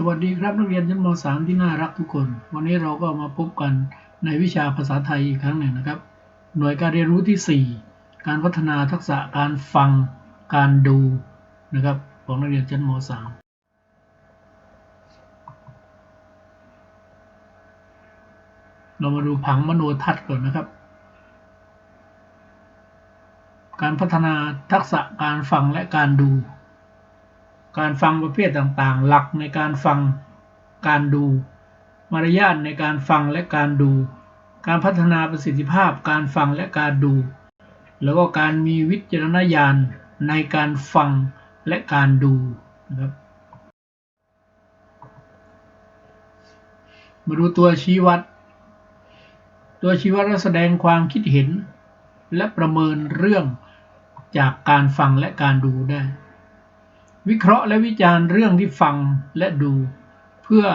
สวัสดีครับนักเรียนชั้นม .3 ที่น่ารักทุกคน วันนี้เราก็มาพบกันในวิชาภาษาไทยอีกครั้งหนึ่งนะครับ หน่วยการเรียนรู้ที่ 4 การพัฒนาทักษะการฟังการดูนะครับของนักเรียนชั้นม .3 เรามาดูผังมโนทัศน์ก่อนนะครับ การพัฒนาทักษะการฟังและการดู การฟังประเภทต่างๆ หลักในการฟัง การดู มารยาทในการฟังและการดู การพัฒนาประสิทธิภาพการฟังและการดู แล้วก็การมีวิจารณญาณในการฟังและการดูนะครับ มาดูตัวชี้วัด ตัวชี้วัดแสดงความคิดเห็น และประเมินเรื่องจากการฟังและการดูได้ วิเคราะห์และวิจารณ์เรื่องที่ฟังและดู เพื่อ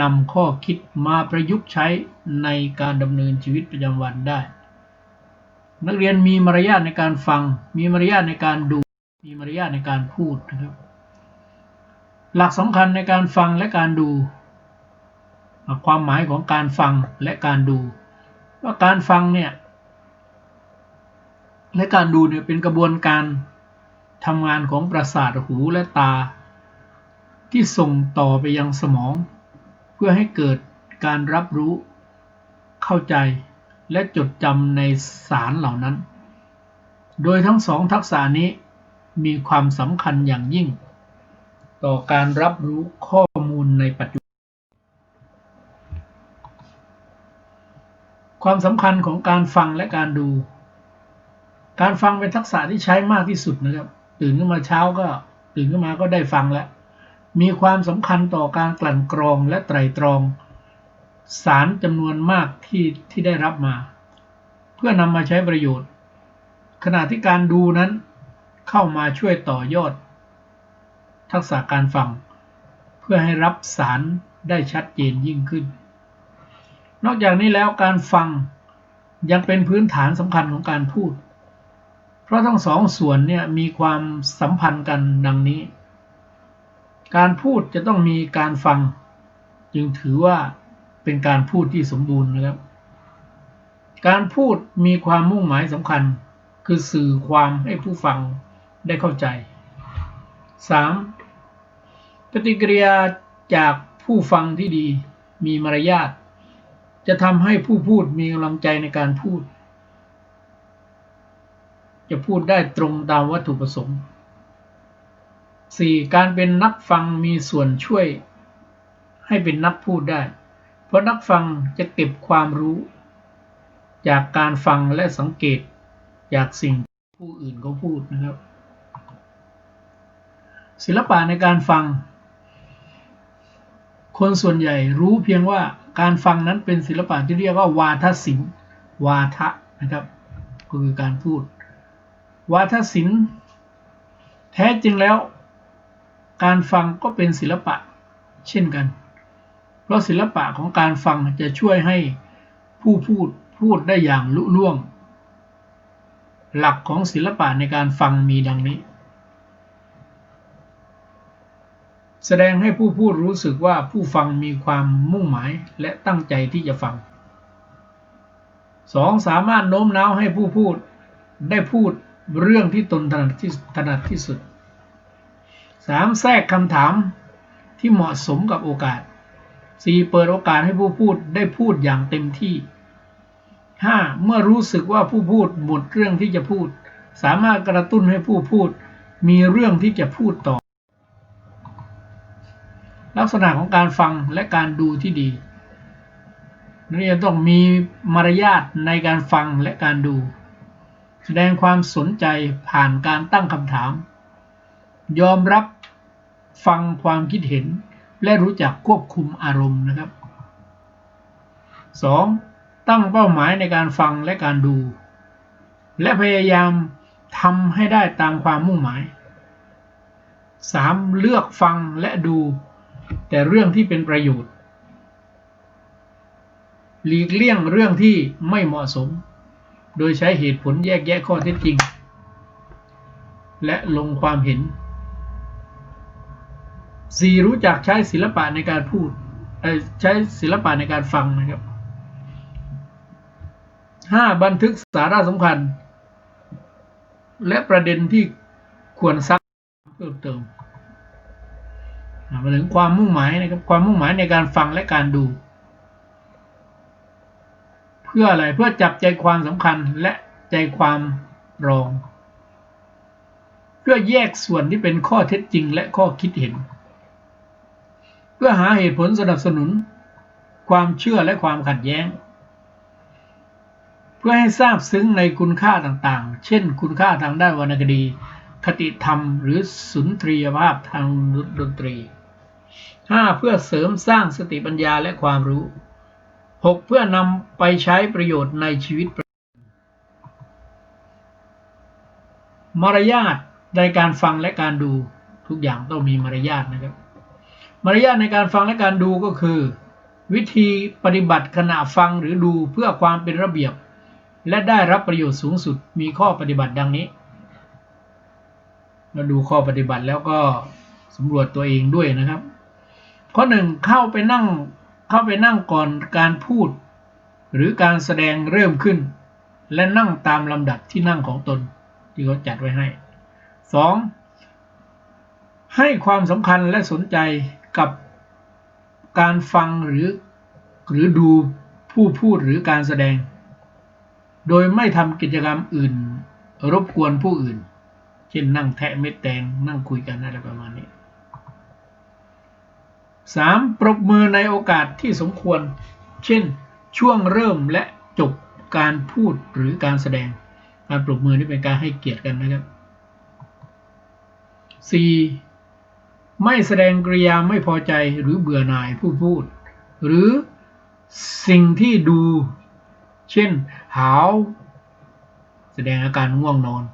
นำข้อคิดมาประยุกต์ใช้ในการดำเนินชีวิตประจำวันได้ นักเรียนมีมารยาทในการฟัง มีมารยาทในการดู มีมารยาทในการพูดนะครับ หลักสำคัญในการฟังและการดู ความหมายของการฟังและการดู ว่าการฟังเนี่ยและการดูเนี่ยเป็นกระบวนการ ทำงานของประสาทหูและตา ที่ส่งต่อไปยังสมอง เพื่อให้เกิดการรับรู้ เข้าใจและจดจำในสารเหล่านั้น โดยทั้งสองทักษะนี้มีความสำคัญอย่างยิ่ง ต่อการรับรู้ข้อมูลในปัจจุบัน ความสำคัญของการฟังและการดู การฟังเป็นทักษะที่ใช้มากที่สุดนะครับ ตื่นขึ้นมาเช้าก็ตื่นขึ้นมาก็ได้ฟังแล้ว มีความสำคัญต่อการกลั่นกรองและไตรตรอง สารจำนวนมากที่ที่ได้รับมา เพื่อนำมาใช้ประโยชน์ ขณะที่การดูนั้นเข้ามาช่วยต่อยอด ทักษะการฟัง เพื่อให้รับสารได้ชัดเจนยิ่งขึ้น นอกจากนี้แล้วการฟังยังเป็นพื้นฐานสำคัญของการพูด ราะทั้งสองส่วนเนี่ยมีความสัมพันธ์กันดังนี้ การพูดจะต้องมีการฟัง จึงถือว่าเป็นการพูดที่สมบูรณ์นะครับ การพูดมีความมุ่งหมายสำคัญ คือสื่อความให้ผู้ฟังได้เข้าใจ 3. ปฏิกิริยาจากผู้ฟังที่ดีมีมารยาทจะทำให้ผู้พูดมีกำลังใจในการพูด จะพูดได้ตรงตามวัตถุประสงค์ 4. การเป็นนักฟังมีส่วนช่วย ให้เป็นนักพูดได้ เพราะนักฟังจะเก็บความรู้ จากการฟังและสังเกตจากสิ่งผู้อื่นเขาพูดนะครับ ศิลปะในการฟัง คนส่วนใหญ่รู้เพียงว่าการฟังนั้นเป็นศิลปะที่เรียกว่าวาทศิลป์วาทะนะครับก็คือการพูด วาทศิลป์ แท้จริงแล้ว การฟังก็เป็นศิลปะเช่นกัน เพราะศิลปะของการฟังจะช่วยให้ผู้พูดพูดได้อย่างลุล่วง หลักของศิลปะในการฟังมีดังนี้ แสดงให้ผู้พูดรู้สึกว่าผู้ฟังมีความมุ่งหมายและตั้งใจที่จะฟัง 2. สามารถโน้มน้าวให้ผู้พูดได้พูด เรื่องที่ตนถนัดที่ถนัดที่สุด 3. แทรกคำถามที่เหมาะสมกับโอกาส 4. เปิดโอกาสให้ผู้พูดได้พูดอย่างเต็มที่ 5. เมื่อรู้สึกว่าผู้พูดหมดเรื่องที่จะพูด สามารถกระตุ้นให้ผู้พูดมีเรื่องที่จะพูดต่อ ลักษณะของการฟังและการดูที่ดีนักเรียนต้องมีมารยาทในการฟังและการดู แสดงความสนใจผ่านการตั้งคำถาม ยอมรับฟังความคิดเห็น และรู้จักควบคุมอารมณ์นะครับ 2. ตั้งเป้าหมายในการฟังและการดู และพยายามทำให้ได้ตามความมุ่งหมาย 3. เลือกฟังและดู แต่เรื่องที่เป็นประโยชน์ หลีกเลี่ยงเรื่องที่ไม่เหมาะสม โดยใช้เหตุผลแยกแยะข้อเท็จจริง และลงความเห็นสี่รู้จักใช้ศิลปะในการพูดใช้ศิลปะในการฟังนะครับห้าบันทึกสาระสำคัญ และประเด็นที่ควรซักเพิ่มเติมมาถึงความมุ่งหมายนะครับความมุ่งหมายในการฟังและการดู พื่ออะไรเพื่อจับใจความสำคัญและใจความรอง เพื่อแยกส่วนที่เป็นข้อเท็จจริงและข้อคิดเห็น เพื่อหาเหตุผลสนับสนุน ความเชื่อและความขัดแย้ง เพื่อให้ทราบซึ้งในคุณค่าต่างๆ เช่น คุณค่าทางด้านวรรณคดี คติธรรม หรือสุนทรียภาพทางดนตรี 5. เพื่อเสริมสร้างสติปัญญาและความรู้ 6. เพื่อนำไปใช้ประโยชน์ในชีวิตมารยาทในการฟังและการดูทุกอย่างต้องมีมารยาทนะครับ มารยาทในการฟังและการดูก็คือ วิธีปฏิบัติขณะฟังหรือดูเพื่อความเป็นระเบียบ และได้รับประโยชน์สูงสุดมีข้อปฏิบัติดังนี้มาดูข้อปฏิบัติแล้วก็สำรวจตัวเองด้วยนะครับ ข้อหนึ่งเข้าไปนั่ง เข้าไปนั่งก่อนการพูด หรือการแสดงเริ่มขึ้น และนั่งตามลำดับที่นั่งของตน ที่เขาจัดไว้ให้ 2. ให้ความสำคัญและสนใจกับการฟังหรือหรือดูผู้พูดหรือการแสดง โดยไม่ทำกิจกรรมอื่น รบกวนผู้อื่น เช่นนั่งแทะเม็ดแตงนั่งคุยกันอะไรประมาณนี้ 3. ปรบมือในโอกาสที่สมควร เช่น ช่วงเริ่มและจบการพูดหรือการแสดง การปรบมือนี่เป็นการให้เกียรติกันนะครับ 4. ไม่แสดงกริยาไม่พอใจหรือเบื่อหน่ายผู้พูด หรือสิ่งที่ดู เช่น หาว แสดงอาการง่วงนอน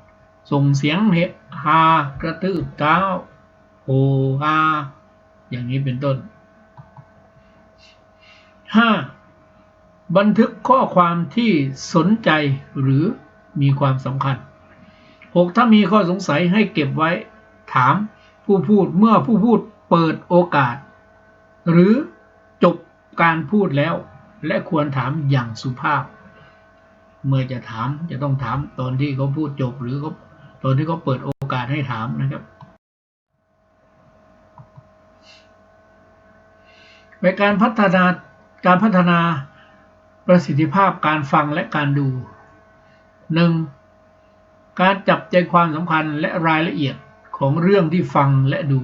ส่งเสียงเฮฮากระตืบเท้าโหฮา อย่างนี้เป็นต้น 5. บันทึกข้อความที่สนใจหรือมีความสำคัญ 6. ถ้ามีข้อสงสัยให้เก็บไว้ถามผู้พูดเมื่อผู้พูดเปิดโอกาส หรือจบการพูดแล้ว และควรถามอย่างสุภาพ เมื่อจะถามจะต้องถามตอนที่เขาพูดจบหรือเขาตอนที่เขาเปิดโอกาสให้ถามนะครับ ในการพัฒนาการพัฒนาประสิทธิภาพการฟังและการดู 1. การจับใจความสำคัญและรายละเอียดของเรื่องที่ฟังและดู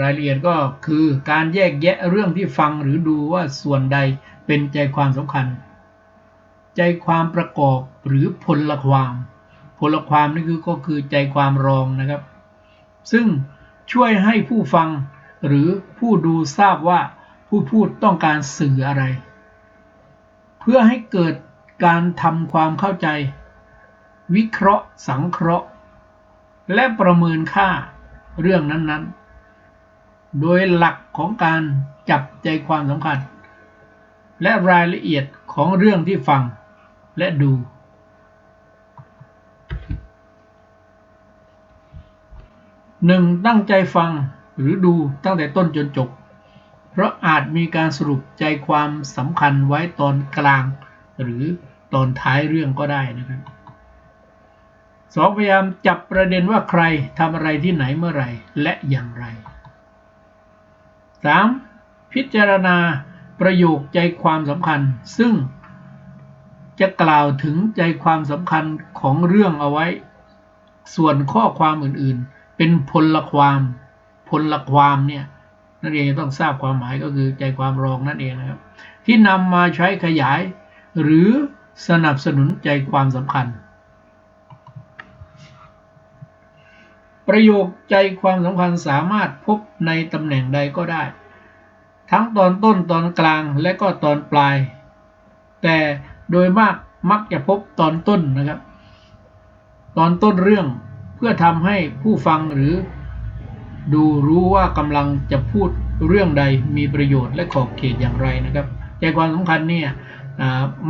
รายละเอียดก็คือการแยกแยะเรื่องที่ฟังหรือดูว่าส่วนใดเป็นใจความสำคัญ ใจความประกอบหรือพลความพลความนี่คือก็คือใจความรองนะครับ ซึ่งช่วยให้ผู้ฟัง หรือผู้ดูทราบว่าผู้พูดต้องการสื่ออะไร เพื่อให้เกิดการทำความเข้าใจ วิเคราะห์ สังเคราะห์ และประเมินค่าเรื่องนั้นๆ โดยหลักของการจับใจความสำคัญ และรายละเอียดของเรื่องที่ฟังและดูหนึ่งตั้งใจฟัง หรือดูตั้งแต่ต้นจนจบ เพราะอาจมีการสรุปใจความสำคัญไว้ตอนกลาง หรือตอนท้ายเรื่องก็ได้นะครับสองพยายามจับประเด็นว่าใครทำอะไรที่ไหนเมื่อไรและอย่างไร 3. พิจารณาประโยคใจความสำคัญ ซึ่งจะกล่าวถึงใจความสำคัญของเรื่องเอาไว้ ส่วนข้อความอื่นๆ เป็นพลความ พลความเนี่ยนักเรียนจะต้องทราบความหมายก็คือใจความรองนั่นเองนะครับ ที่นำมาใช้ขยาย หรือสนับสนุนใจความสำคัญ ประโยคใจความสำคัญสามารถพบในตำแหน่งใดก็ได้ ทั้งตอนต้นตอนกลางและก็ตอนปลาย แต่โดยมากมักจะพบตอนต้นนะครับ ตอนต้นเรื่องเพื่อทำให้ผู้ฟังหรือ ดูรู้ว่ากำลังจะพูดเรื่องใดมีประโยชน์และขอบเขตอย่างไรนะครับใจความสำคัญเนี่ย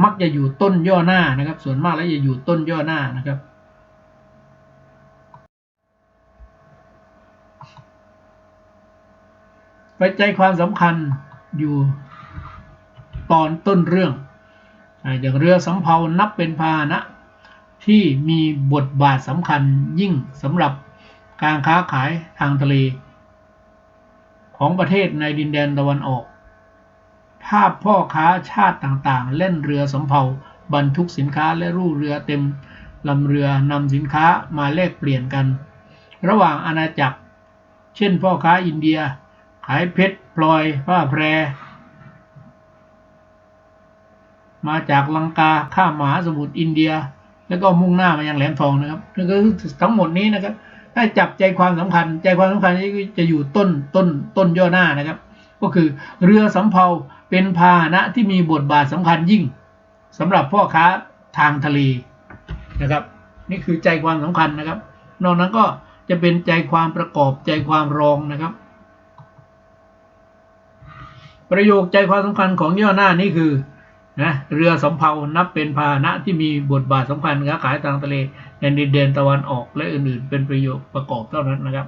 มักจะอยู่ต้นย่อหน้านะครับ ส่วนมากแล้วจะอยู่ต้นย่อหน้านะครับคปัจจัยความสำคัญอยู่ตอนต้นเรื่องอย่างเรือสำเภานับเป็นพาหนะที่มีบทบาทสำคัญยิ่งสำหรับ การค้าขายทางทะเล ของประเทศในดินแดนตะวันออก ภาพพ่อค้าชาติต่างๆ เล่นเรือสำเภาบรรทุกสินค้าและรูเรือเต็มลำเรือนำสินค้ามาแลกเปลี่ยนกัน ระหว่างอาณาจักร เช่นพ่อค้าอินเดีย ขายเพชรพลอยผ้าแพร มาจากลังกาข้ามมหาสมุทรอินเดีย แล้วก็มุ่งหน้ามายังแหลมทองนะครับนั่นก็ทั้งหมดนี้นะครับ ถ้าจับใจความสำคัญ ใจความสำคัญนี้จะอยู่ต้นต้นต้นย่อหน้านะครับ ก็คือเรือสำเภาเป็นพาหนะที่มีบทบาทสำคัญยิ่งสำหรับพ่อค้าทางทะเลนะครับ นี่คือใจความสำคัญนะครับ นอกนั้นก็จะเป็นใจความประกอบใจความรองนะครับ ประโยคใจความสำคัญของย่อหน้านี้คือ นะเรือสำเภานับเป็นพาหนะที่มีบทบาทสำคัญค้าขายทางทะเลในดินแดนตะวันออกและอื่นๆ เป็นประโยคประกอบเท่านั้นนะครับ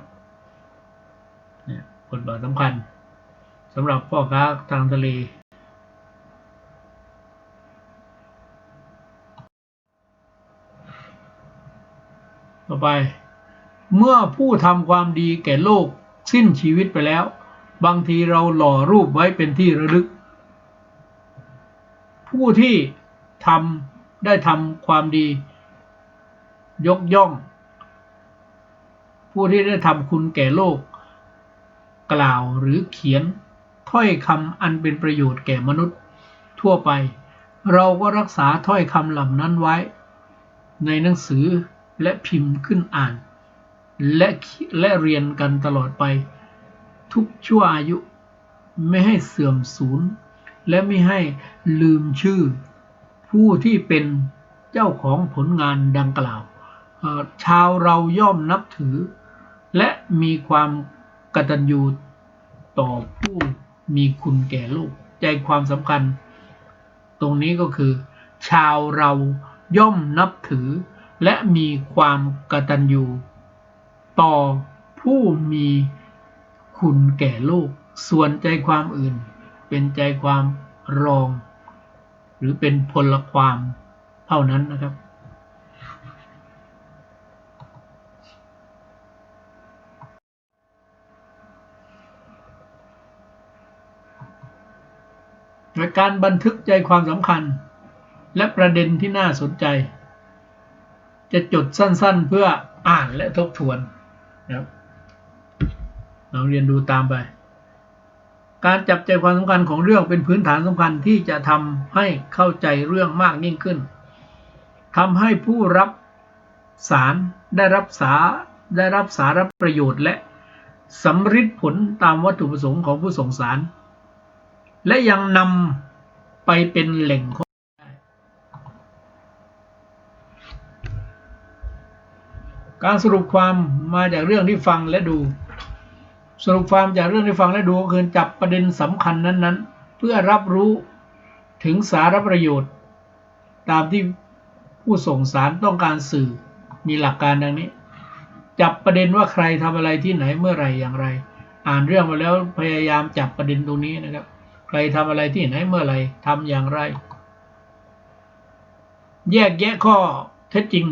เนี่ยบทบาทสำคัญสำหรับพ่อค้าทางทะเล ต่อไป เมื่อผู้ทำความดีแก่โลกสิ้นชีวิตไปแล้ว บางทีเราหล่อรูปไว้เป็นที่ระลึก ผู้ที่ทำได้ทำความดี ยกย่อง ผู้ที่ได้ทำคุณแก่โลก กล่าวหรือเขียนถ้อยคำอันเป็นประโยชน์แก่มนุษย์ทั่วไป เราก็รักษาถ้อยคำเหล่านั้นไว้ ในหนังสือและพิมพ์ขึ้นอ่าน และและเรียนกันตลอดไป ทุกชั่วอายุไม่ให้เสื่อมสูญ และไม่ให้ลืมชื่อ ผู้ที่เป็นเจ้าของผลงานดังกล่าว ชาวเราย่อมนับถือ และมีความกตัญญูต่อผู้มีคุณแก่โลก ใจความสำคัญ ตรงนี้ก็คือ ชาวเราย่อมนับถือ และมีความกตัญญูต่อผู้มีคุณแก่โลก ส่วนใจความอื่น เป็นใจความรอง หรือเป็นพลความเท่านั้นนะครับ โดยการบันทึกใจความสำคัญ และประเด็นที่น่าสนใจ จะจดสั้นๆเพื่ออ่านและทบทวนนะครับเราเรียนดูตามไป การจับใจความสำคัญของเรื่องเป็นพื้นฐานสำคัญที่จะทำให้เข้าใจเรื่องมากยิ่งขึ้นทำให้ผู้รับสารได้รับสาได้รับสาระประโยชน์และสำฤทธิผลตามวัตถุประสงค์ของผู้ส่งสาร และยังนำไปเป็นแหล่งข้อมูลการสรุปความมาจากเรื่องที่ฟังและดู สรุปความจากเรื่องที่ฟังและดูก็คือจับประเด็นสำคัญนั้นๆ เพื่อรับรู้ถึงสารประโยชน์ ตามที่ผู้ส่งสารต้องการสื่อมีหลักการดังนี้ จับประเด็นว่าใครทำอะไรที่ไหนเมื่อไหร่อย่างไร อ่านเรื่องมาแล้วพยายามจับประเด็นตรงนี้นะครับ ใครทำอะไรที่ไหนเมื่อไหร่ทำอย่างไร แยกแยะข้อเท็จจริง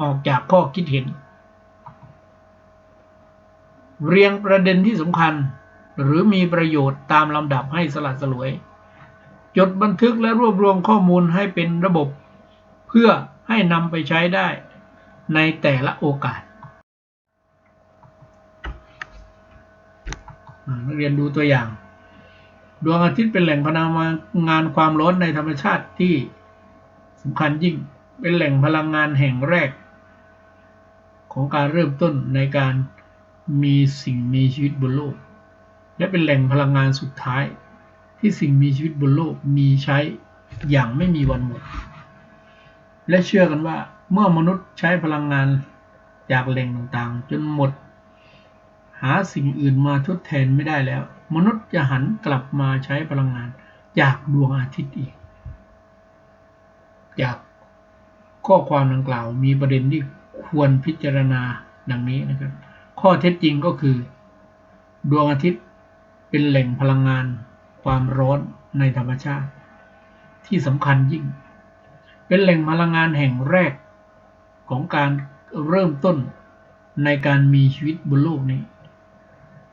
ออกจากข้อคิดเห็น เรียงประเด็นที่สำคัญ หรือมีประโยชน์ตามลำดับให้สลัดสลวย จดบันทึกและรวบรวมข้อมูลให้เป็นระบบ เพื่อให้นำไปใช้ได้ในแต่ละโอกาสนักเรียนดูตัวอย่าง ดวงอาทิตย์เป็นแหล่งพลังงานความร้อนในธรรมชาติที่สำคัญยิ่งเป็นแหล่งพลังงานแห่งแรก ของการเริ่มต้นในการ มีสิ่งมีชีวิตบนโลก และเป็นแหล่งพลังงานสุดท้าย ที่สิ่งมีชีวิตบนโลกมีใช้อย่างไม่มีวันหมด และเชื่อกันว่าเมื่อมนุษย์ใช้พลังงานจากแหล่งต่างๆ จนหมด หาสิ่งอื่นมาทดแทนไม่ได้แล้ว มนุษย์จะหันกลับมาใช้พลังงานจากดวงอาทิตย์อีก จากข้อความดังกล่าวมีประเด็นที่ควรพิจารณาดังนี้นะครับ ข้อเท็จจริงก็คือ ดวงอาทิตย์เป็นแหล่งพลังงาน ความร้อนในธรรมชาติ ที่สำคัญยิ่ง เป็นแหล่งพลังงานแห่งแรกของการเริ่มต้นในการมีชีวิตบนโลกนี้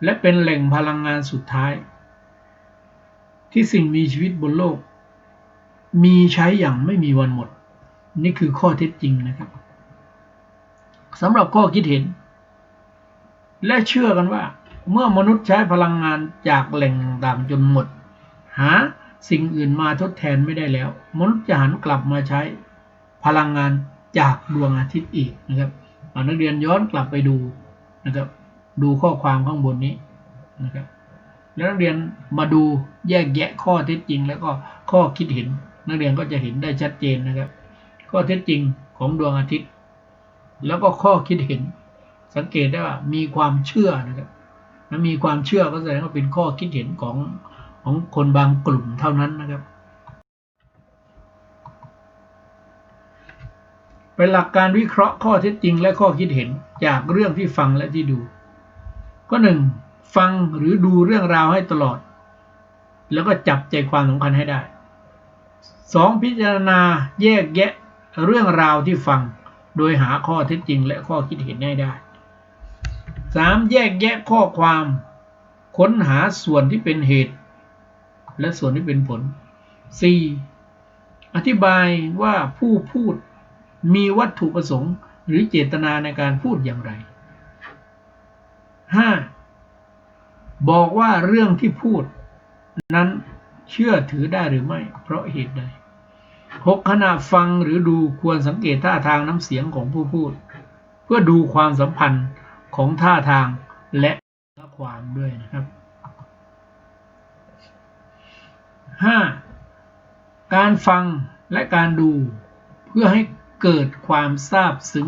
และเป็นแหล่งพลังงานสุดท้าย ที่สิ่งมีชีวิตบนโลก มีใช้อย่างไม่มีวันหมด นี่คือข้อเท็จจริงนะครับสำหรับข้อคิดเห็น และเชื่อกันว่า เมื่อมนุษย์ใช้พลังงานจากแหล่งต่างจนหมด หาสิ่งอื่นมาทดแทนไม่ได้แล้ว มนุษย์จะหันกลับมาใช้พลังงานจากดวงอาทิตย์อีกนะครับนักเรียนย้อนกลับไปดูนะครับ ดูข้อความข้างบนนี้นะครับแล้วนักเรียนมาดูแยกแยะข้อเท็จจริง แล้วก็ข้อคิดเห็น นักเรียนก็จะเห็นได้ชัดเจนนะครับ ข้อเท็จจริงของดวงอาทิตย์ แล้วก็ข้อคิดเห็น สังเกตได้ว่ามีความเชื่อนะครับถ้ามีความเชื่อก็แสดงว่าเป็นข้อคิดเห็นของของคนบางกลุ่มเท่านั้นนะครับ เป็นหลักการวิเคราะห์ข้อเท็จจริงและข้อคิดเห็นจากเรื่องที่ฟังและที่ดู ก็หนึ่งฟังหรือดูเรื่องราวให้ตลอด แล้วก็จับใจความสำคัญให้ได้สองพิจารณาแยกแยะเรื่องราวที่ฟัง โดยหาข้อเท็จจริงและข้อคิดเห็นให้ได้ 3. แยกแยะข้อความ ค้นหาส่วนที่เป็นเหตุ และส่วนที่เป็นผล 4. อธิบายว่าผู้พูดมีวัตถุประสงค์หรือเจตนาในการพูดอย่างไร 5. บอกว่าเรื่องที่พูด นั้นเชื่อถือได้หรือไม่ เพราะเหตุใด 6. ขณะฟังหรือดูควรสังเกตท่าทางน้ำเสียงของผู้พูด เพื่อดูความสัมพันธ์ ของท่าทางและความด้วยนะครับ 5. การฟังและการดูเพื่อให้เกิดความซาบซึ้ง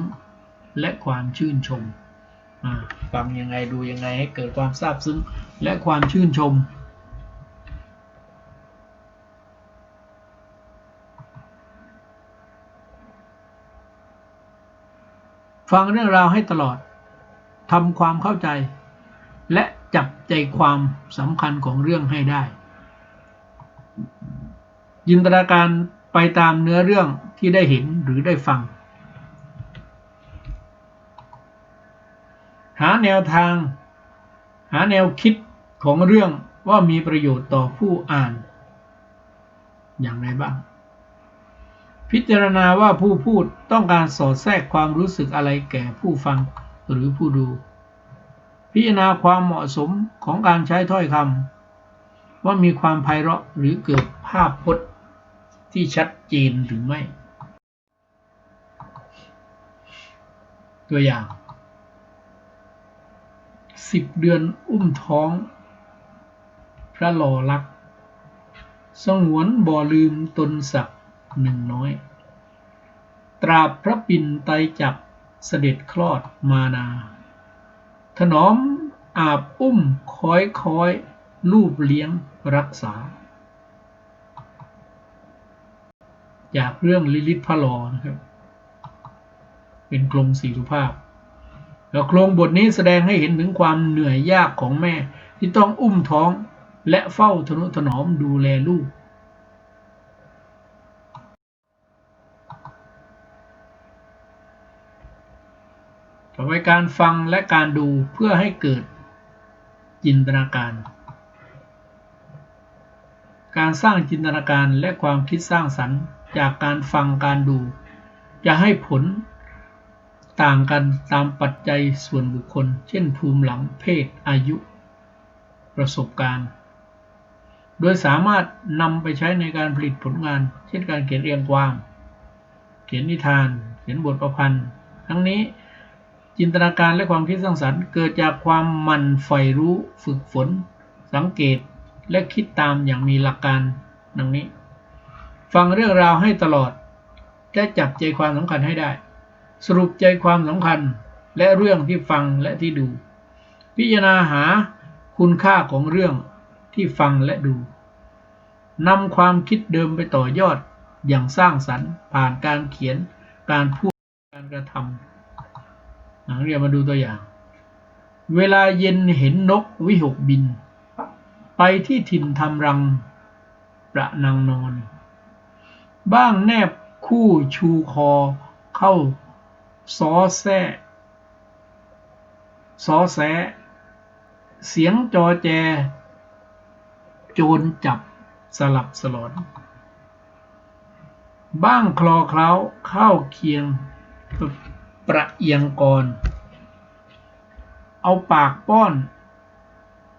และความชื่นชม ฟังยังไงดูยังไงให้เกิดความซาบซึ้งและความชื่นชม ฟังเรื่องราวให้ตลอด ทำความเข้าใจ และจับใจความสำคัญของเรื่องให้ได้ยินตนาการไปตามเนื้อเรื่องที่ได้เห็นหรือได้ฟัง หาแนวทาง หาแนวคิดของเรื่องว่ามีประโยชน์ต่อผู้อ่าน อย่างไรบ้าง พิจารณาว่าผู้พูดต้องการสอดแทรกความรู้สึกอะไรแก่ผู้ฟัง หรือผู้ดู พิจารณาความเหมาะสมของการใช้ถ้อยคำว่ามีความไพเราะหรือเกิดภาพพจน์ที่ชัดเจนหรือไม่ ตัวอย่างสิบเดือนอุ้มท้อง พระหล่อลัก สงวนบ่อลืมตนศักดิ์หนึ่งน้อย ตราบพระปิ่นไตจับ เสด็จคลอดมานา ถนอมอาบอุ้มคอยคอยลูบเลี้ยงรักษา จากเรื่องลิลิตพระลอนะครับ เป็นกลงสีสุภาพ แล้วโครงบทนี้แสดงให้เห็นถึงความเหนื่อยยากของแม่ที่ต้องอุ้มท้องและเฝ้าทนุถนอมดูแลลูก ไปการฟังและการดูเพื่อให้เกิดจินตนาการ การสร้างจินตนาการและความคิดสร้างสรรค์ จากการฟังการดู จะให้ผลต่างกันตามปัจจัยส่วนบุคคล เช่นภูมิหลังเพศอายุ ประสบการณ์ โดยสามารถนำไปใช้ในการผลิตผลงาน เช่นการเขียนเรียงความ เขียนนิทาน เขียนบทประพันธ์ ทั้งนี้ จินตนาการและความคิดสร้างสรรค์ เกิดจากความหมั่นใฝ่รู้ฝึกฝน สังเกตและคิดตามอย่างมีหลักการดังนี้ ฟังเรื่องราวให้ตลอดและจับใจความสำคัญให้ได้ สรุปใจความสำคัญและเรื่องที่ฟังและที่ดู พิจารณาหาคุณค่าของเรื่องที่ฟังและดูนำความคิดเดิมไปต่อยอดอย่างสร้างสรรค์ ผ่านการเขียนการพูดการกระทำ เรียนมาดูตัวอย่าง เวลาเย็นเห็นนกวิหกบิน ไปที่ถิ่นทำรังประนังนอน บ้างแนบคู่ชูคอเข้าซอแซซอแซเสียงจอแจ โจรจับสลับสลอน บ้างคลอเคล้าเข้าเคียง ประเอียงกร เอาปากป้อน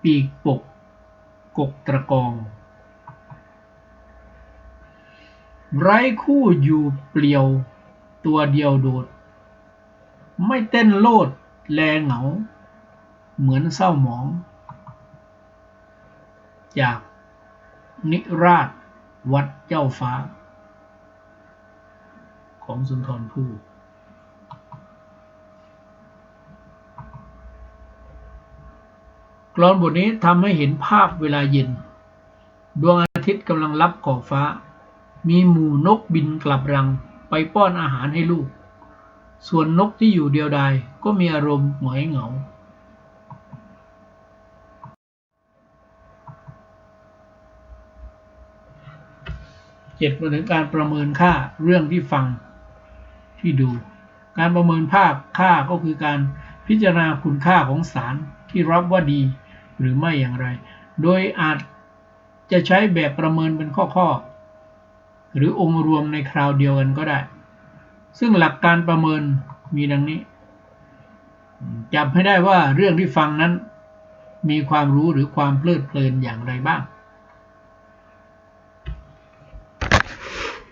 ปีกปก กกตะกอง ไร้คู่อยู่เปลี่ยว ตัวเดียวโดด ไม่เต้นโลดแลเหงา เหมือนเศร้าหมอง จากนิราชวัดเจ้าฟ้า ของสุนทรภู่ กลอนบทนี้ทำให้เห็นภาพเวลาเย็น ดวงอาทิตย์กำลังลับขอบฟ้า มีหมู่นกบินกลับรังไปป้อนอาหารให้ลูก ส่วนนกที่อยู่เดียวดายก็มีอารมณ์หงอยเหงา เจ็ดมาถึงการประเมินค่าเรื่องที่ฟังที่ดู การประเมินภาคค่าก็คือการพิจารณาคุณค่าของสารที่รับว่าดี หรือไม่อย่างไร โดยอาจจะใช้แบบประเมินเป็นข้อๆ หรือองค์รวมในคราวเดียวกันก็ได้ ซึ่งหลักการประเมินมีดังนี้ จับให้ได้ว่าเรื่องที่ฟังนั้น มีความรู้หรือความเพลิดเพลินอย่างไรบ้าง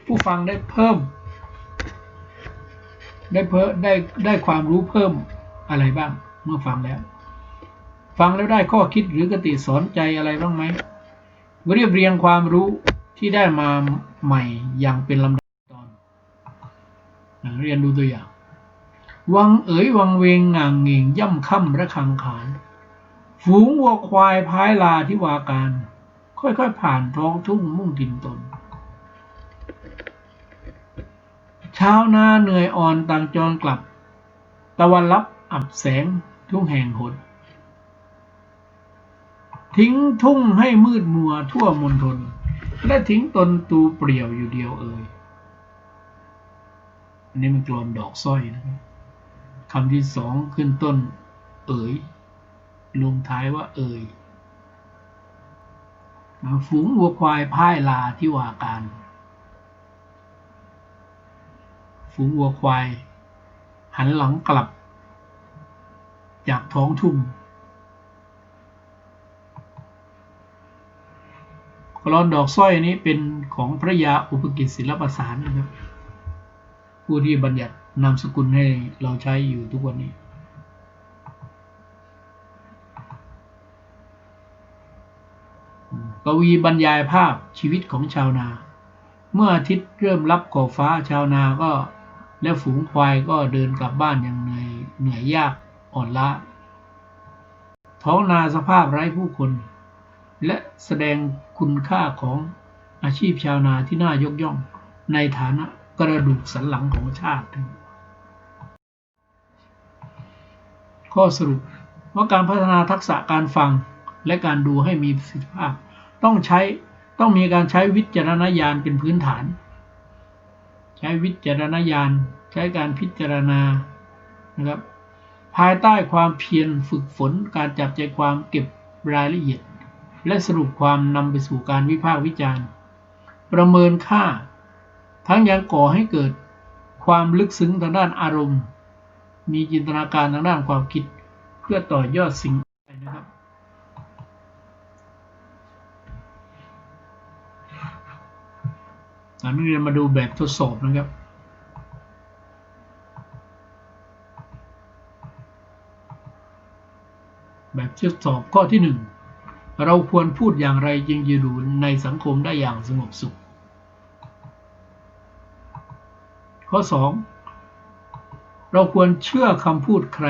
ผู้ฟังได้เพิ่ม ได้เพิ่มได้ได้ความรู้เพิ่มอะไรบ้างเมื่อฟังแล้ว ฟังแล้วได้ข้อคิดหรือกติสอนใจอะไรบ้างไหมเรียบเรียงความรู้ที่ได้มาใหม่อย่างเป็นลำดับตอนอะเรียนดูตัวอย่าง วังเอ๋ยวังเวงง่างเง่งย่ำค่ำระคังขาน ฝูงวัวควายพายลาที่วาการ ค่อยๆผ่านท้องทุ่งมุ่งดินตนเช้าวนาเหนื่อยอ่อนต่างจรกลับ ตะวันลับอับแสงทุ่งแห่งหด ทิ้งทุ่งให้มืดมัวทั่วมณฑลและทิ้งตนตูเปลี่ยวอยู่เดียวเอ่ยอันนี้มันกลอนดอกสร้อยนะครับคำที่สองขึ้นต้น เอ๋ยลงท้ายว่าเอ่ยฝูงวัวควายพ่ายลาที่วาการ ฝูงวัวควาย หันหลังกลับ จากท้องทุ่ง กลอนดอกสร้อยนี้เป็นของพระยาอุปกิจศิลปสารนะครับ ผู้ที่บัญญัตินามสกุลให้เราใช้อยู่ทุกวันนี้กวีบรรยายภาพชีวิตของชาวนา เมื่ออาทิตย์เริ่มรับขอบฟ้าชาวนาก็และฝูงควายก็เดินกลับบ้านอย่างเหนื่อยเหนื่อยยากอ่อนล้าท้องนาสภาพไร้ผู้คน และแสดงคุณค่าของอาชีพชาวนาที่น่ายกย่อง ในฐานะกระดูกสันหลังของชาติ ข้อสรุปว่าการพัฒนาทักษะการฟังและการดูให้มีประสิทธิภาพ ต้องใช้ต้องมีการใช้วิจารณญาณเป็นพื้นฐาน ใช้วิจารณญาณ ใช้การพิจารณานะครับภายใต้ความเพียรฝึกฝนการจับใจความเก็บรายละเอียด และสรุปความนำไปสู่การวิพากษ์วิจารณ์ ประเมินค่า ทั้งยังก่อให้เกิดความลึกซึ้งทางด้านอารมณ์ มีจินตนาการทางด้านความคิด เพื่อต่อยอดสิ่งนะครับนักเรียนมาดูแบบทดสอบนะครับแบบทดสอบข้อที่หนึ่ง เราควรพูดอย่างไรจึงจะอยู่ในสังคมได้อย่างสงบสุข ข้อ 2 เราควรเชื่อคำพูดใคร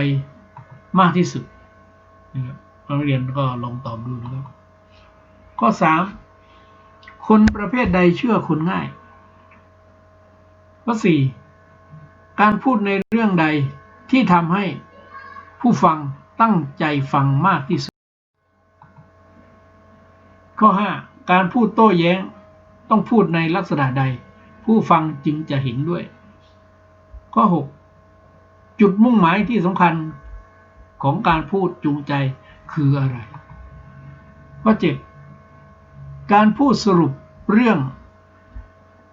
มากที่สุดนะครับนักเรียนก็ลองตอบดูนะครับ ข้อ 3 คนประเภทใดเชื่อคนง่าย ข้อ 4 การพูดในเรื่องใดที่ทำให้ผู้ฟังตั้งใจฟังมากที่สุด ข้อ 5 การพูดโต้แย้ง ต้องพูดในลักษณะใด ผู้ฟังจึงจะเห็นด้วย ข้อ 6 จุดมุ่งหมายที่สำคัญของการพูดจูงใจคืออะไร ข้อ 7 การพูดสรุปเรื่อง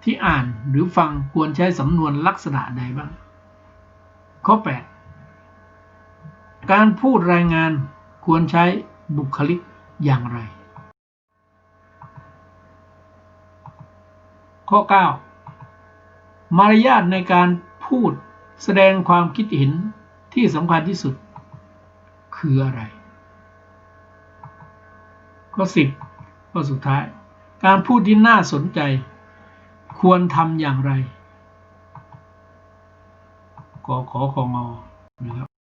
ที่อ่านหรือฟังควรใช้สำนวนลักษณะใดบ้าง ข้อ 8 การพูดรายงานควรใช้บุคลิกอย่างไร ข้อ 9 มารยาทในการพูดแสดงความคิดเห็นที่สำคัญที่สุด คืออะไร ข้อ 10 ข้อสุดท้าย การพูดที่น่าสนใจ ควรทำอย่างไร กขอของอนะครับ